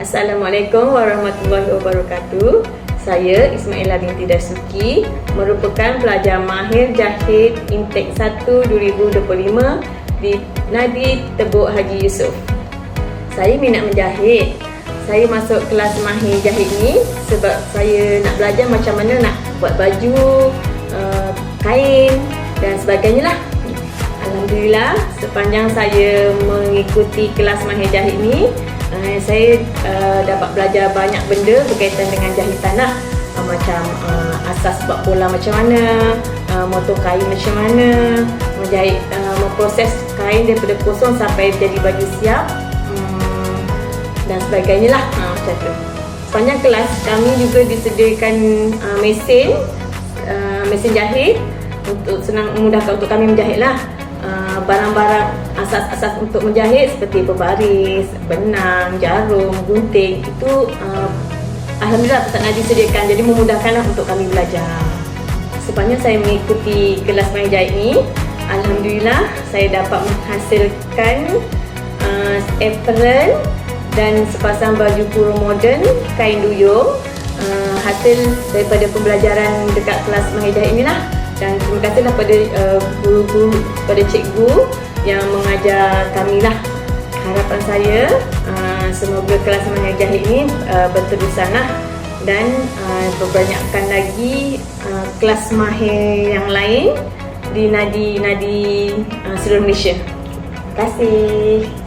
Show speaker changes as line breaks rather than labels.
Assalamualaikum warahmatullahi wabarakatuh. Saya Ismaila binti Dasuki merupakan pelajar mahir jahit intake 1 2025 di Nadi Tebuk Haji Yusof. Saya minat menjahit. Saya masuk kelas mahir jahit ni sebab saya nak belajar macam mana nak buat baju, uh, kain dan sebagainya lah. Alhamdulillah sepanjang saya mengikuti kelas mahir jahit ni uh, saya uh, dapat belajar banyak benda berkaitan dengan jahitan lah uh, macam uh, asas buat pola macam mana uh, motor kain macam mana menjahit uh, memproses kain daripada kosong sampai jadi baju siap um, dan sebagainya lah. Uh, macam tu. Sepanjang kelas kami juga disediakan uh, mesin uh, mesin jahit untuk senang memudahkan untuk kami menjahit lah Uh, barang-barang asas-asas untuk menjahit seperti pembaris, benang, jarum, gunting itu uh, Alhamdulillah Pusat Nadi sediakan. Jadi memudahkanlah untuk kami belajar. Sepanjang saya mengikuti kelas main jahit ni Alhamdulillah saya dapat menghasilkan uh, apron dan sepasang baju kurung moden kain duyung. Uh, hasil daripada pembelajaran dekat kelas jahit inilah dan terima kasihlah pada uh, guru-guru pada cikgu yang mengajar kami lah. Harapan saya uh, semoga kelas jahit ini uh, berterusan lah. Dan uh, berbanyakkan lagi uh, kelas mahir yang lain di nadi-nadi uh, seluruh Malaysia. Terima kasih